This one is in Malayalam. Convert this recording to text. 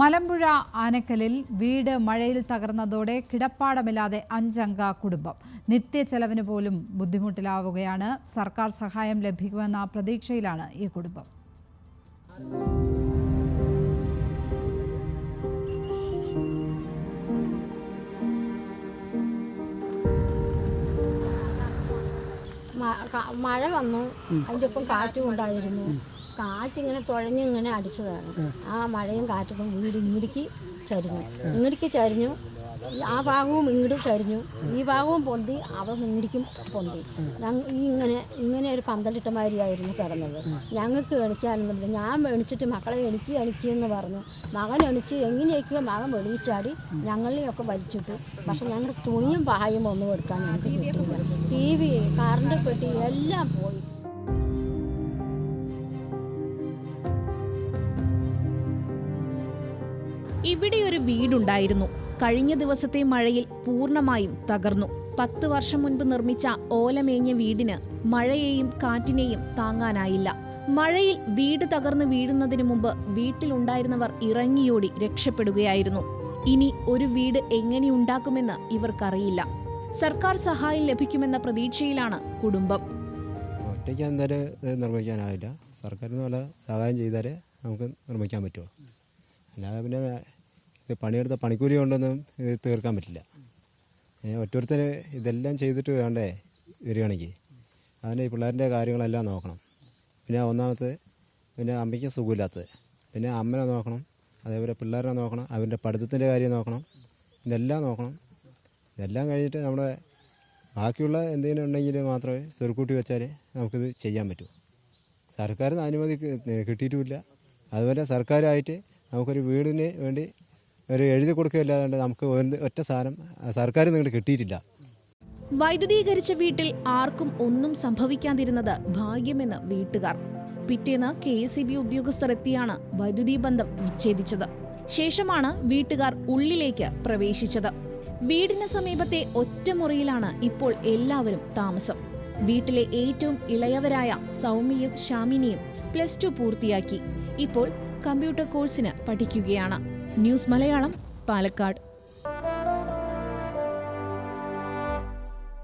മലമ്പുഴ ആനക്കലിൽ വീട് മഴയിൽ തകർന്നതോടെ കിടപ്പാടമില്ലാതെ അഞ്ചംഗ കുടുംബം. നിത്യച്ചെലവിന് പോലും ബുദ്ധിമുട്ടിലാവുകയാണ്. സർക്കാർ സഹായം ലഭിക്കുമെന്ന പ്രതീക്ഷയിലാണ് ഈ കുടുംബം. മഴ വന്നു. അതിന്റെ ഒപ്പം കാറ്റും ഉണ്ടായിരുന്നു. കാറ്റിങ്ങനെ തുഴഞ്ഞിങ്ങനെ അടിച്ചതാണ്. ആ മഴയും കാറ്റൊക്കെ വീട് ഇങ്ങടിക്ക് ചരിഞ്ഞു. ഇങ്ങടിക്ക് ചരിഞ്ഞു. ആ ഭാഗവും ഇങ്ങോട്ടും ചരിഞ്ഞു. ഈ ഭാഗവും പൊന്തി അവിടെ ഇങ്ങടിക്കും പൊന്തി. ഞങ്ങൾ ഈ ഇങ്ങനെ ഇങ്ങനെ ഒരു പന്തലിട്ട മാതിരിയായിരുന്നു കിടന്നത്. ഞങ്ങൾക്ക് എണിക്കാനൊന്നുമില്ല. ഞാൻ എണിച്ചിട്ട് മക്കളെ എണിക്ക് എണിക്ക് എന്ന് പറഞ്ഞു. മകൻ എണിച്ച് എങ്ങനെയൊക്കെയോ മകൻ വെളിയിച്ചാടി ഞങ്ങളെയൊക്കെ വലിച്ചിട്ടു. പക്ഷെ ഞങ്ങൾ തുണിയും പായും ഒന്നും എടുക്കാൻ ഞങ്ങൾക്ക് കിട്ടിയില്ല. ടി വി കറണ്ട് പെട്ടി എല്ലാം പോയി. ഇവിടെ ഒരു വീടുണ്ടായിരുന്നു. കഴിഞ്ഞ ദിവസത്തെ മഴയിൽ പൂർണമായും തകർന്നു. പത്ത് വർഷം മുൻപ് നിർമ്മിച്ച ഓലമേഞ്ഞ വീടിന് മഴയെയും കാറ്റിനെയും താങ്ങാനായില്ല. മഴയിൽ വീട് തകർന്നു വീഴുന്നതിനു മുമ്പ് വീട്ടിലുണ്ടായിരുന്നവർ ഇറങ്ങിയോടി രക്ഷപ്പെടുകയായിരുന്നു. ഇനി ഒരു വീട് എങ്ങനെയുണ്ടാക്കുമെന്ന് ഇവർക്കറിയില്ല. സർക്കാർ സഹായം ലഭിക്കുമെന്ന പ്രതീക്ഷയിലാണ് കുടുംബം. ഒറ്റയ്ക്ക് എന്തായാലും നിർമ്മിക്കാനാവില്ല. സർക്കാരിന് നിന്ന് സഹായം ചെയ്താലേ നമുക്ക് നിർമ്മിക്കാൻ പറ്റുള്ളൂ. അല്ലാതെ പിന്നെ ഇത് പണിയെടുത്ത പണിക്കൂലി കൊണ്ടൊന്നും ഇത് തീർക്കാൻ പറ്റില്ല. ഒറ്റൊരുത്തർ ഇതെല്ലാം ചെയ്തിട്ട് വേണ്ടേ വരികയാണെങ്കിൽ അതിന് ഈ പിള്ളേരുടെ കാര്യങ്ങളെല്ലാം നോക്കണം. പിന്നെ ഒന്നാമത്തെ പിന്നെ അമ്മയ്ക്ക് സുഖമില്ലാത്തത്. പിന്നെ അമ്മനെ നോക്കണം അതേപോലെ പിള്ളേരെ നോക്കണം അവരുടെ പഠിത്തത്തിന്റെ കാര്യം നോക്കണം ഇതെല്ലാം നോക്കണം. ഇതെല്ലാം കഴിഞ്ഞിട്ട് നമ്മുടെ ബാക്കിയുള്ള എന്തെങ്കിലും ഉണ്ടെങ്കിൽ മാത്രമേ സ്വരുക്കൂട്ടി വെച്ചാൽ നമുക്കിത് ചെയ്യാൻ പറ്റൂ. സർക്കാരിൽ നിന്ന് അനുമതി കിട്ടിയിട്ടുമില്ല. അതുപോലെ സർക്കാരായിട്ട് നമുക്കൊരു വീടിന് വേണ്ടി ഒരു എഴുതി കൊടുക്കുകയല്ലാതെ നമുക്ക് ഒറ്റ സാധനം സർക്കാർ നിങ്ങൾ കിട്ടിയിട്ടില്ല. വൈദ്യുതീകരിച്ച വീട്ടിൽ ആർക്കും ഒന്നും സംഭവിക്കാതിരുന്നത് ഭാഗ്യമെന്ന് വീട്ടുകാർ. പിറ്റേന്ന് കെ എസ് ഇ ബി ഉദ്യോഗസ്ഥർ എത്തിയാണ് വൈദ്യുതി ബന്ധം വിച്ഛേദിച്ചത്. ശേഷമാണ് വീട്ടുകാർ ഉള്ളിലേക്ക് പ്രവേശിച്ചത്. വീടിന് സമീപത്തെ ഒറ്റമുറിയിലാണ് ഇപ്പോൾ എല്ലാവരും താമസം. വീട്ടിലെ ഏറ്റവും ഇളയവരായ സൗമ്യയും ഷാമിനിയും പ്ലസ് ടു പൂർത്തിയാക്കി. ഇപ്പോൾ കമ്പ്യൂട്ടർ കോഴ്സിന് പഠിക്കുകയാണ്. ന്യൂസ് മലയാളം പാലക്കാട്.